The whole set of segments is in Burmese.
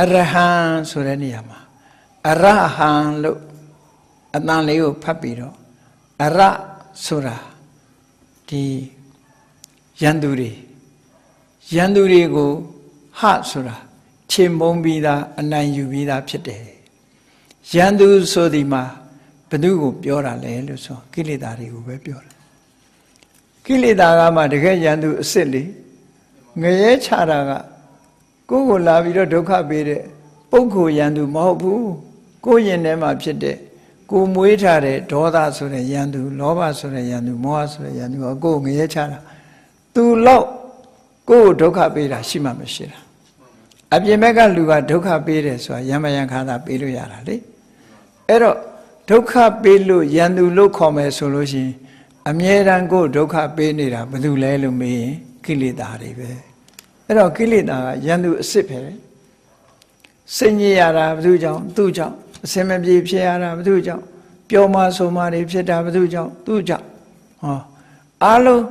အရဟံဆိုတဲ့နေရာမှာအရဟံလို့အတန်လေးကိုဖတ်ပြီးတော့အရဆိုတာဒီယန္တုတွေယန္တုတွေကိုဟဆိုတာခြေမုံပြီးသားအနိုင်ယူပြီးသားဖြစ်တယ်ယန္တုဆိုဒီမှာဘယ်သူကိုပြောတာလဲလို့ဆိုကိလေသာတွေကိုပဲပြောတာကိလေသာကမှတကယ်ယန္တုအစ်စ်လေငရဲချတာက ကိုယ်ကိုလာပြီးတော့ဒုက္ခပေးတဲ့ပုဂ္ဂိုလ်ယန္တုမဟုတ်ဘူးကိုယ်ရင်ထဲမှာဖြစ်တဲ့ကိုယ်မွေးထားတဲ့ဒေါသဆိုတဲ့ယန္တုလောဘဆိုတဲ့ယန္တုမောဟဆိုတဲ့ယန္တုကကိုယ်ငရဲချတာသူလောက်ကိုယ်ကိုဒုက္ခပေးတာရှိမှမရှိတာအပြင်ဘက်ကလူကဒုက္ခပေးတယ်ဆိုတာယမယံခါသာပေးလို့ရတာလေအဲ့တော့ဒုက္ခပေးလို့ယန္တုလို့ခေါ်မယ်ဆိုလို့ရှိရင်အမြဲတမ်းကိုယ်ဒုက္ခပေးနေတာဘယ်သူလဲလို့မေးရင်ကိလေသာတွေပဲ အဲ့တော့ကိလေသာကယန္တုအစ်စ်ပဲစိတ်ညစ်ရတာဘယ်သူကြောင့်သူ့ကြောင့်အစင်မပြေဖြစ်ရတာဘယ်သူကြောင့်ပျော်မှဆိုမှတွေဖြစ်တာဘယ်သူကြောင့်သူ့ကြောင့်ဟောအားလုံး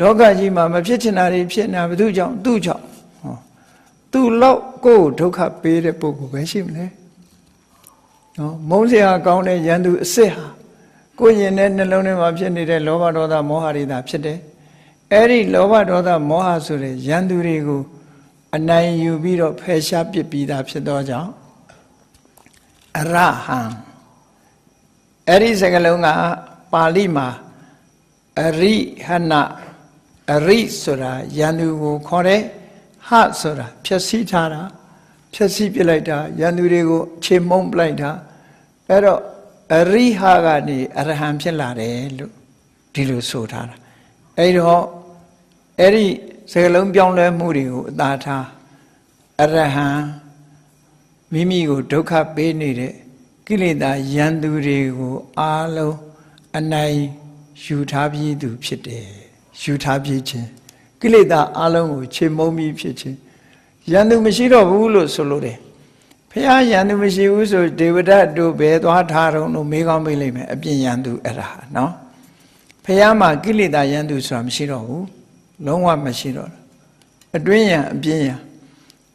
လောကကြီးမှာမဖြစ်ချင်တာတွေဖြစ်နေတာဘယ်သူကြောင့်သူ့ကြောင့်ဟောသူ့လောက်ကိုယ်ဒုက္ခပေးတဲ့ပုဂ္ဂိုလ်ပဲရှိမလဲနော်မုန်းစရာကောင်းတဲ့ယန္တုအစ်စ်ဟာကိုယ်ရင်တဲ့နှလုံးထဲမှာဖြစ်နေတဲ့လောဘဒေါသမောဟတွေသာဖြစ်တယ် အဲ့ဒီလောဘဒေါသမောဟဆိုတဲ့ယန္တုတွေကိုအနိုင်ယူပြီးတော့ဖယ်ရှားပစ်ပြီးသားဖြစ်သောကြောင့်အရဟံအဲ့ဒီစကားလုံးကပါဠိမှာအရိဟနအရိဆိုတာယန္တုကိုခေါ်တယ်ဟဆိုတာဖြည့်ဆည်းထားတာဖြည့်ဆည်းပစ်လိုက်တာယန္တုတွေကိုခြေမုံပလိုက်တာအဲ့တော့အရိဟကနေအရဟံဖြစ်လာတယ်လို့ဒီလိုဆိုထားတာအဲ့တော့ အဲ့ဒီစကလုံးပြောင်းလဲမှုတွေကိုအသာထားအရဟံမိမိကိုဒုက္ခပေးနေတဲ့ကိလေသာယန္တုတွေကိုအားလုံးအနိုင်ယူထားပြီးသူဖြစ်တယ်ယူထားပြီးခြင်းကိလေသာအားလုံးကိုခြေမုံပြီးဖြစ်ခြင်းယန္တုမရှိတော့ဘူးလို့ဆိုလို့တယ်ဖះယန္တုမရှိဘူးဆိုဒေဝဒတ်တို့ဘယ်သွားထားတော့လို့မေးကောင်းမေးလိုက်မယ်အပြင်ယန္တုအဲ့ဒါနော်ဖះမှာကိလေသာယန္တုဆိုတာမရှိတော့ဘူး လုံးဝမရှိတော့ဘူးအတွင်းယံအပြင်းယံ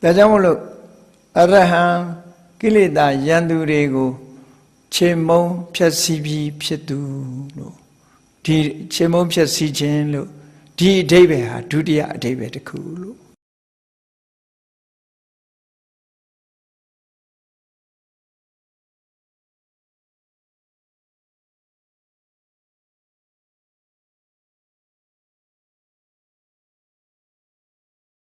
ဒါကြောင့်မလို့အရဟံကိလေသာယန္တုတွေကိုခြေမုံဖြက်စီးပြီးဖြစ်သူလို့ဒီခြေမုံဖြက်စီးခြင်းလို့ဒီအဓိပ္ပာယ်ဟာဒုတိယအဓိပ္ပာယ်တစ်ခုလို့